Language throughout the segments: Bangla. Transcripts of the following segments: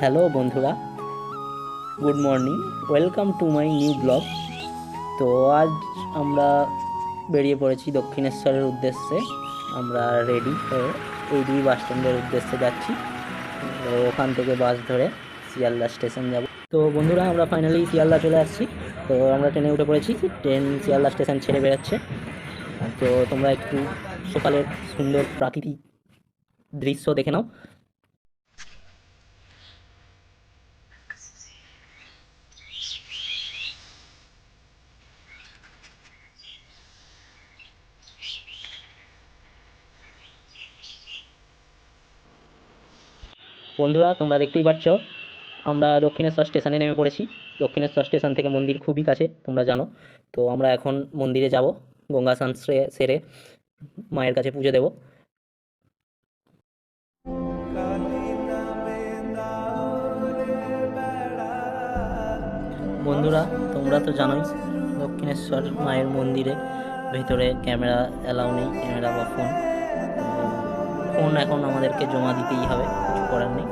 হ্যালো বন্ধুরা, good morning, welcome to my new blog. তো আজ আমরা বেরিয়ে পড়েছি দক্ষিণেশ্বরের উদ্দেশ্যে। আমরা রেডি হয়ে এই দুই বাস স্ট্যান্ডের উদ্দেশ্যে যাচ্ছি। তো ওখান থেকে বাস ধরে শিয়ালদা স্টেশন যাব। তো বন্ধুরা, আমরা ফাইনালি শিয়ালদা চলে আসছি। তো আমরা ট্রেনে উঠে পড়েছি। ট্রেন শিয়ালদা স্টেশন ছেড়ে বেরোচ্ছে তো তোমরা একটু সকালের সুন্দর প্রাকৃতিক দৃশ্য দেখে নাও। বন্ধুরা, তোমরা দেখতেই পাচ্ছ, আমরা দক্ষিণেশ্বর স্টেশনে নেমে পড়েছি। দক্ষিণেশ্বর স্টেশন থেকে মন্দির খুবই কাছে, তোমরা জানো। তো আমরা এখন মন্দিরে যাব, গঙ্গা স্নান সেরে মায়ের কাছে পুজো দেব। বন্ধুরা, তোমরা তো জানোই, দক্ষিণেশ্বর মায়ের মন্দিরে ভেতরে ক্যামেরা অ্যালাউ নেই, ক্যামেরা বা ফোন। ফোন এখন আমাদেরকে জমা দিতেই হবে, কিছু করার নেই।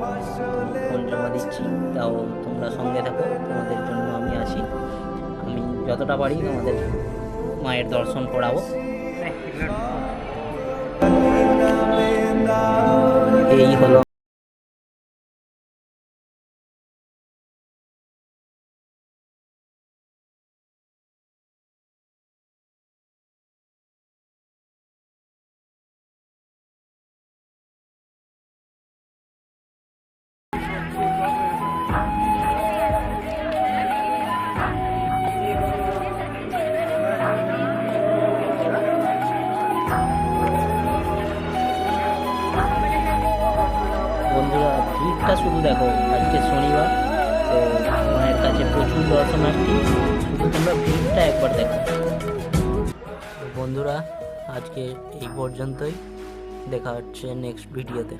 ফোন জমা দিচ্ছি, তাও তোমরা সঙ্গে থাকো, তোমাদের জন্য আমি আছি। আমি যতটা পারি তোমাদের মায়ের দর্শন করাবো। বন্ধুরা, ভিড়টা শুধু দেখো, আজকে শনিবার, তো মায়ের কাছে প্রচুর দর্শনার্থী শুধু তোমরা ভিড়টা একবার দেখো। বন্ধুরা, আজকে এই পর্যন্তই। দেখা হচ্ছে নেক্সট ভিডিওতে